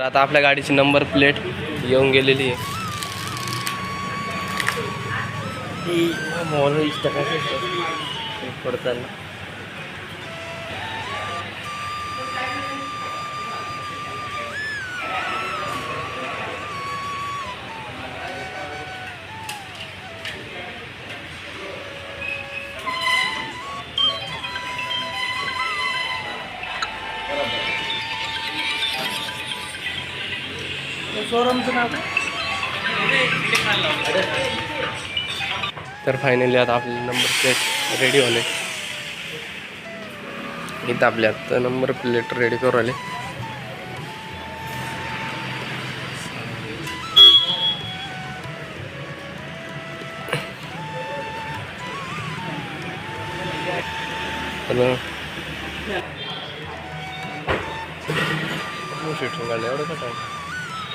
तर आता आपल्या गाडीची नंबर प्लेट येऊन गेलेली आहे. पडताना शोरूमचं नाव तर फायनली आता आपले नंबर प्लेट रेडी होले इथं आपल्या आता नंबर प्लेट रेडी करू आले एवढं का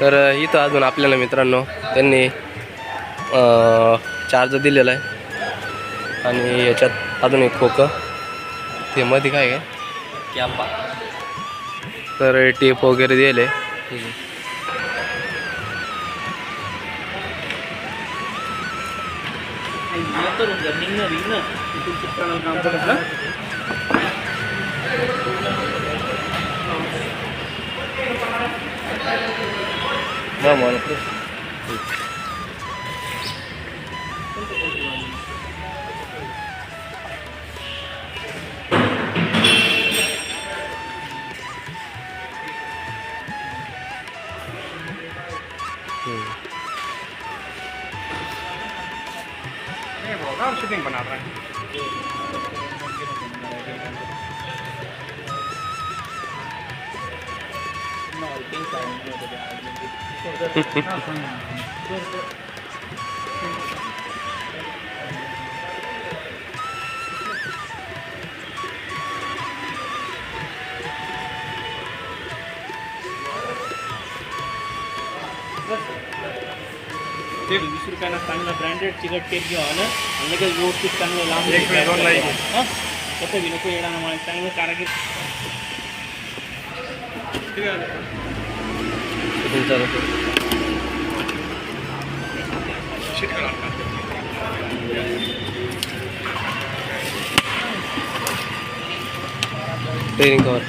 तर इथं अजून आपल्याला मित्रांनो त्यांनी चार्जर दिलेला आहे. आणि याच्यात अजून एक खोकं. ते मध्ये काय आहे? कॅम्पा तर टेप वगैरे दिले शूटिंग बना रहा है ते वीस रुपयाला चांगला ब्रँडेड चिकट टेप घ्यावा ना आणि लगेच व्यवस्थित चांगलं लांब एक मिनिट, दोन लाईन. हां कसं बी नको येणार मला चांगलं कारागीर ट्रेनिंग कवर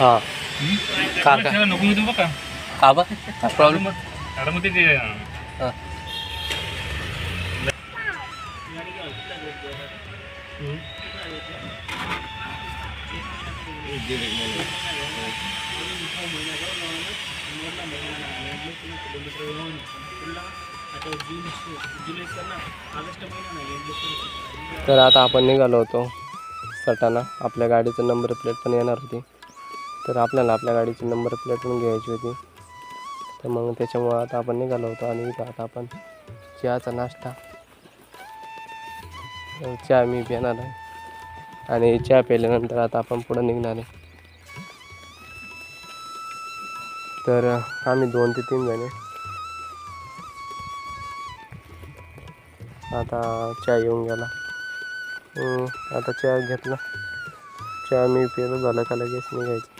हां. का का? नको बघा. का बा प्रॉब्लेम मॅडम मग ते हां. तर आता आपण निघालो होतो. सटाणा आपल्या गाडीचं नंबर प्लेट पण येणार होती. तर आपल्याला आपल्या गाडीची नंबर प्लेट पण घ्यायची होती. तर मग त्याच्यामुळं आता आपण निघालो होतो आणि इथं आता आपण चहाचा नाश्ता चहा मी पिणार आहे. आणि चहा प्यायल्यानंतर आता आपण पुढं निघणार आहे. तर आम्ही दोन ते तीन जणे. आता चहा येऊन गेला. आता चहा घेतला. चहा मी पिलो झालं का लगेच निघायचं.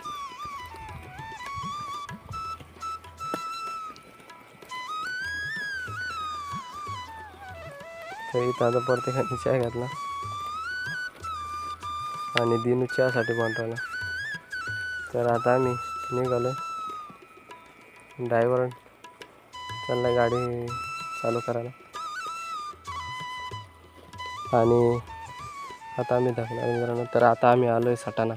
तर आता प्रत्येकाने चहा घेतला. आणि दिनू चहासाठी पाठवला. तर आता आम्ही निघालो ड्रायव्हर चालला गाडी चालू करायला. आणि आता आम्ही धकणार मित्रांनो. तर आता आम्ही आलो आहे सटाणा.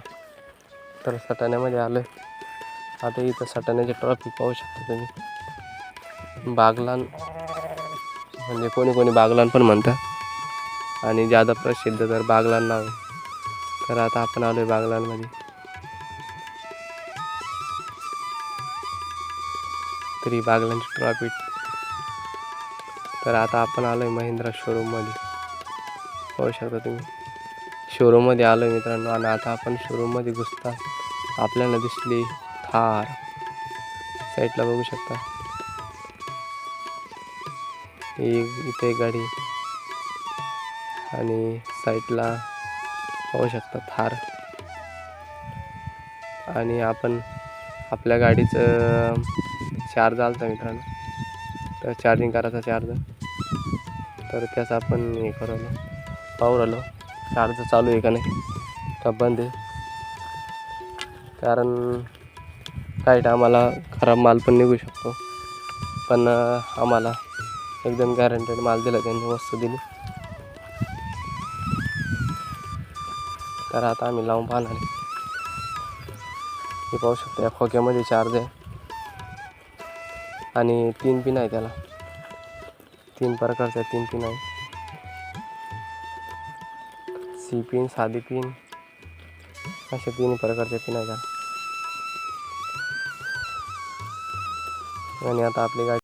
तर सटाण्यामध्ये आलो आहे आता इथं सटाण्याचे ट्रॉफिक पाहू शकता तुम्ही. बागलान म्हणजे कोणी कोणी बागलान पण म्हणतात. आणि ज्यादा प्रसिद्ध तर बागलान नाव आहे. तर आता आपण आलो आहे बागलांमध्ये तरी बागलांची ट्रॉफिक तर आता आपण आलो आहे महिंद्रा शोरूममध्ये पाहू शकता तुम्ही. शोरूममध्ये आलो आहे मित्रांनो आणि आता आपण शोरूममध्ये घुसता. आपल्याला दिसली थार. साईडला बघू शकता. ही इथे गाडी आणि साईडला पाहू शकता थार. आणि आपण आपल्या गाडीचं चार्ज आलं मित्रांनो. तर चार्जिंग करायचा चार्ज तर त्याचा आपण हे करवलं पाहू राहिलो. चार्ज चालू आहे का नाही? का बंद आहे? कारण काही आम्हाला खराब माल पण निघू शकतो. पण आम्हाला एकदम गॅरंटेड माल दिला त्यांनी वस्तू दिली. तर आता आम्ही लावून पाहणार हे पाहू शकतो या खोक्यामध्ये चार्ज आहे. आणि तीन पिन आहे त्याला. तीन प्रकारच्या तीन पिन आहे. सी पिन साधी पिन अशा तीन प्रकारच्या पिन आहेत. आणि आता आपली गाडी